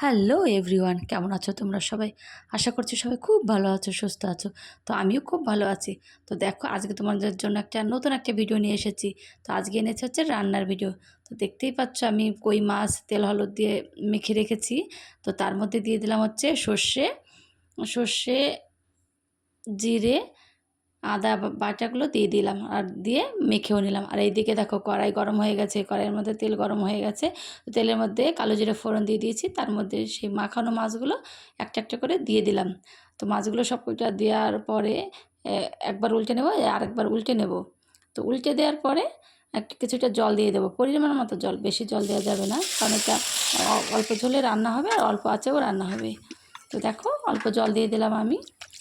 Hello everyone, কেমন আছো তোমরা সবাই? আশা করছি সবাই খুব ভালো আছো, সুস্থ আছো। তো আমিও খুব ভালো আছি। তো দেখো, আজকে তোমাদের জন্য একটা নতুন একটা ভিডিও নিয়ে এসেছি। তো আজকে এনেছে হচ্ছে রান্নার ভিডিও। তো দেখতেই পাচ্ছ আমি কই মাছ, তেল, হলুদ দিয়ে মেখে রেখেছি। তো তার মধ্যে দিয়ে দিলাম হচ্ছে সর্ষে সর্ষে, জিরে আদা বাটাগুলো দিয়ে দিলাম আর দিয়ে মেখেও নিলাম। আর এইদিকে দেখো কড়াই গরম হয়ে গেছে, কড়াইয়ের মধ্যে তেল গরম হয়ে গেছে। তো তেলের মধ্যে কালো জিরে ফোড়ন দিয়ে দিয়েছি, তার মধ্যে সেই মাখানো মাছগুলো একটা একটা করে দিয়ে দিলাম। তো মাছগুলো সব কটা দেওয়ার পরে একবার উল্টে নেব আরেকবার উল্টে নেব। তো উল্টে দেওয়ার পরে একটু কিছুটা জল দিয়ে দেবো, পরিমাণ মতো জল, বেশি জল দেওয়া যাবে না, কারণ এটা অল্প ঝোলে রান্না হবে আর অল্প আঁচেও রান্না হবে। তো দেখো অল্প জল দিয়ে দিলাম আমি।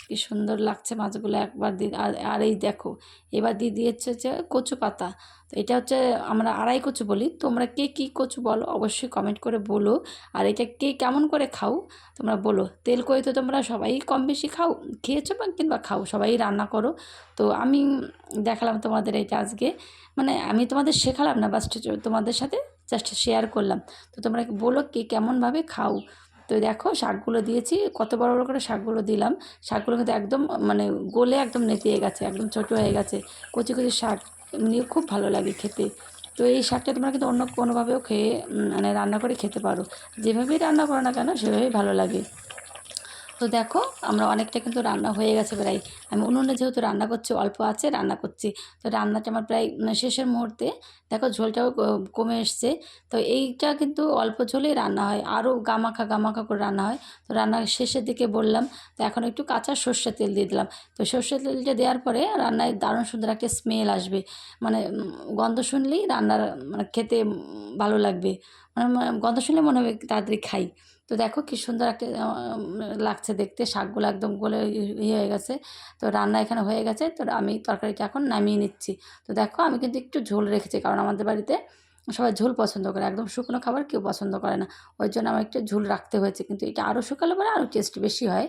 কি সুন্দর লাগছে মাছগুলো একবার দিয়ে আর এই দেখো, এবার দিয়ে দিয়েছে হচ্ছে কচু পাতা। তো এটা হচ্ছে আমরা আড়াই কচু বলি, তোমরা কে কী কচু বলো অবশ্যই কমেন্ট করে বলো। আর এটা কে কেমন করে খাও তোমরা বলো। তেল কই তো তোমরা সবাই কম বেশি খাও, খেয়েছো বা কিংবা খাও, সবাই রান্না করো। তো আমি দেখালাম তোমাদের এটা আজকে। মানে আমি তোমাদের শেখালাম না বাস তোমাদের সাথে জাস্ট শেয়ার করলাম। তো তোমরা বলো কে কেমনভাবে খাও। তো দেখো শাকগুলো দিয়েছি, কত বড় বড় করে শাকগুলো দিলাম। শাকগুলো কিন্তু একদম মানে গোলে একদম নেতিয়ে গেছে, একদম ছোটো হয়ে গেছে। কচি কচি শাক এমনিও খুব ভালো লাগে খেতে। তো এই শাকটা তোমরা কিন্তু অন্য কোনোভাবেও খেয়ে মানে রান্না করে খেতে পারো। যেভাবেই রান্না করো না কেন, সেভাবেই ভালো লাগে। তো দেখো, আমরা অনেকটা কিন্তু রান্না হয়ে গেছে প্রায়। আমি উনুনে যেহেতু রান্না করছি, অল্প আছে, রান্না করছি। তো রান্নাটা আমার প্রায় শেষের মুহূর্তে, দেখো ঝোলটাও কমে এসছে। তো এইটা কিন্তু অল্প ঝোলেই রান্না হয়, আরও গামাখা গামাখা করে রান্না হয়। তো রান্নার শেষের দিকে বললাম, তো এখন একটু কাঁচা সর্ষের তেল দিয়ে দিলাম। তো সর্ষের তেলটা দেওয়ার পরে রান্নায় দারুণ সুন্দর একটা স্মেল আসবে। মানে গন্ধ শুনলেই রান্নার মানে খেতে ভালো লাগবে। মানে গন্ধ শুনলে মনে হবে তাড়াতাড়ি খাই। তো দেখো কি সুন্দর একটা লাগছে দেখতে। শাকগুলো একদম গলে ইয়ে হয়ে গেছে। তো রান্না এখানে হয়ে গেছে। তো আমি তরকারিটা এখন নামিয়ে নিচ্ছি। তো দেখো আমি কিন্তু একটু ঝোল রেখেছি, কারণ আমাদের বাড়িতে সবাই ঝোল পছন্দ করে। একদম শুকনো খাবার কেউ পছন্দ করে না। ওই জন্য আমার একটু ঝোল রাখতে হয়েছে। কিন্তু এটা আরও শুকালে পরে আরও টেস্ট বেশি হয়।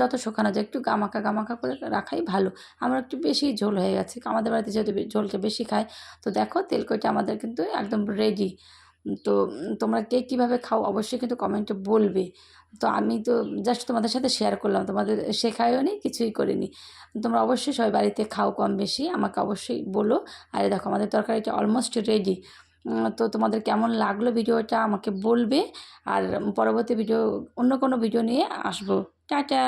যত শুকানো যায় একটু গামাকা গামাকা করে রাখাই ভালো। আমার একটু বেশি ঝোল হয়ে গেছে। আমাদের বাড়িতে যেহেতু ঝোলটা বেশি খায়। তো দেখো তেলকইটা আমাদের কিন্তু একদম রেডি তো তোমরা কে কীভাবে খাও অবশ্যই কিন্তু কমেন্টে বলবে। তো আমি তো জাস্ট তোমাদের সাথে শেয়ার করলাম, তোমাদের শেখায়ও নি, কিছুই করিনি। তোমরা অবশ্যই সবাই বাড়িতে খাও কম বেশি, আমাকে অবশ্যই বলো। আর দেখো, আমাদের তরকারিটা অলমোস্ট রেডি তো তোমাদের কেমন লাগল ভিডিওটা আমাকে বলবে। আর পরবর্তী ভিডিও, অন্য কোনো ভিডিও নিয়ে আসব। টাটা!